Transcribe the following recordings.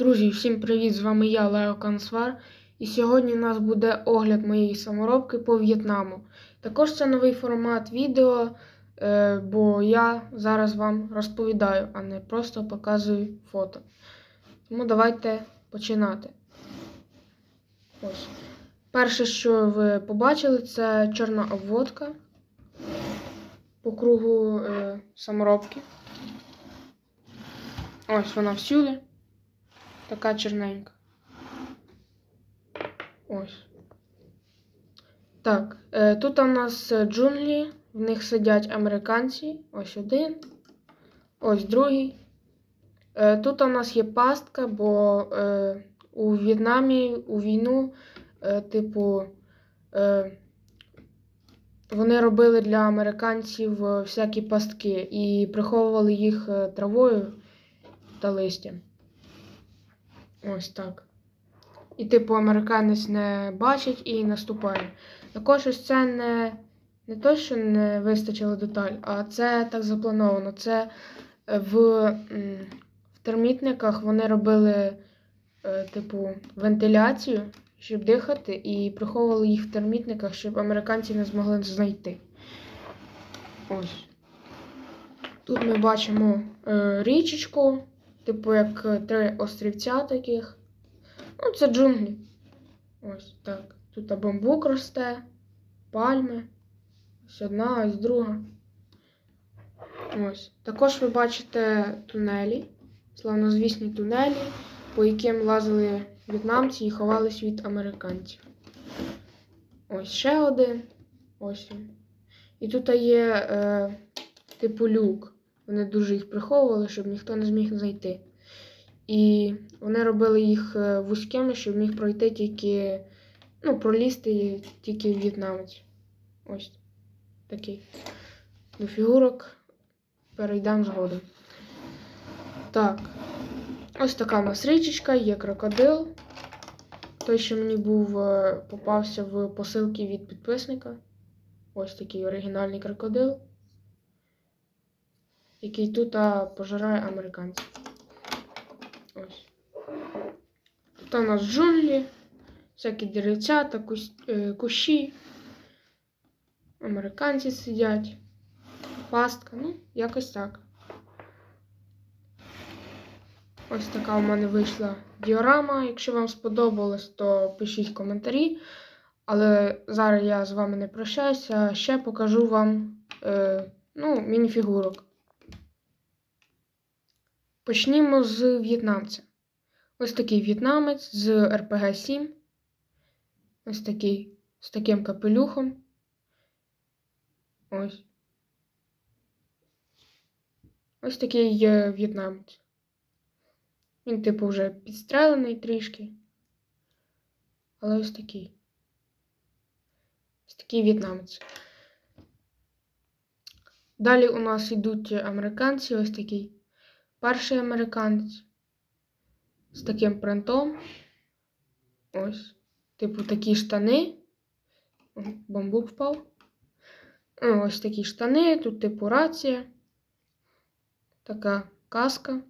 Друзі, всім привіт! З вами я, Лео Кансвар. І сьогодні у нас буде огляд моєї саморобки по В'єтнаму. Також це новий формат відео, е, бо я зараз вам розповідаю, а не просто показую фото. Тому давайте починати. Ось. Перше, що ви побачили, це чорна обводка по кругу е, саморобки. Ось вона всюди. Така чорненька. Ось. Так, е, тут у нас е, джунглі, в них сидять американці. Ось один. Ось другий. Е, тут у нас є пастка, бо е, у В'єтнамі у війну, е, типу, вони робили для американців всякі пастки і приховували їх травою та листям. Ось так. І, типу, американець не бачить і наступає. Також ось це не, не то, що не вистачило деталь, а це так заплановано. Це в, в термітниках вони робили, е, типу, вентиляцію, щоб дихати, і приховували їх в термітниках, щоб американці не змогли знайти. Ось. Тут ми бачимо е, річечку, типу як е, три острівця таких. Ну, це джунглі. Ось так. Тут бамбук росте, пальми. Ось одна, ось друга. Ось. Також ви бачите тунелі, славнозвісні тунелі, по яким лазили в'єтнамці і ховались від американців. Ось ще один. Ось. І тут є е, типу люк. Вони дуже їх приховували, щоб ніхто не зміг знайти. І вони робили їх е, вузькими, щоб міг пройти тільки, ну, пролізти тільки в'єтнамець. Ось такий. До фігурок перейдемо згодом. Так. Ось така у нас річечка, є крокодил. Той, що мені був, е, попався в посилки від підписника. Ось такий оригінальний крокодил, який тут пожирає американців. Ось. Тут у нас джунглі, всякі деревця та е, кущі. Американці сидять. Пастка, ну, якось так. Ось така у мене вийшла діорама. Якщо вам сподобалось, то пишіть коментарі. Але зараз я з вами не прощаюся, ще покажу вам е, ну, мініфігурок. Почнімо з в'єтнамця. Ось такий в'єтнамець з РПГ 7. Ось такий з таким капелюхом. Ось. Ось такий е, в'єтнамець. Він, типу, вже підстрелений трішки. Але ось такий. Ось такий в'єтнамець. Далі у нас йдуть американці, ось такий. Перший американець з таким принтом. Ось. Типу такі штани. Бамбук впав. Ось такі штани, тут типу рація. Така каска.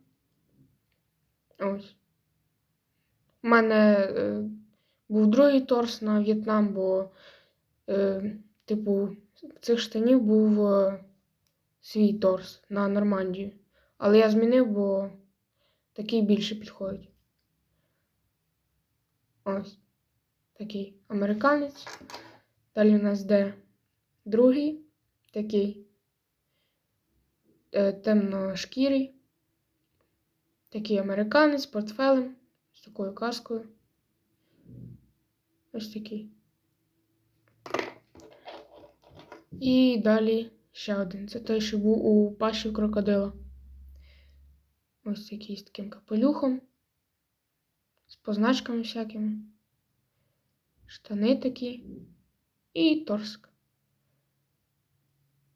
Ось. У мене е, був другий торс на В'єтнам, бо, е, типу, цих штанів був е, свій торс на Нормандію. Але я змінив, бо такий більше підходить. Ось. Такий американець. Далі у нас де другий такий е, темношкірий. Такий американець з портфелем, з такою каскою. Ось такий. І далі ще один. Це той, що був у пащі крокодила. Ось такий з таким капелюхом, з позначками всякими. Штани такі і торск.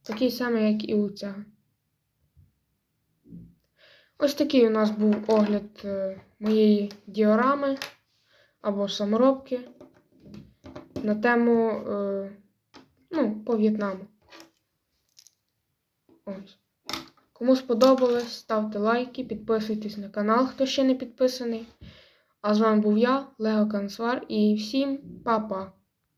Такий самий, як і у цього. Ось такий у нас був огляд е, моєї діорами або саморобки на тему е, ну, по В'єтнаму. Ось. Кому сподобалось, ставте лайки, підписуйтесь на канал, хто ще не підписаний. А з вами був я, Лего Кансвар, і всім па-па!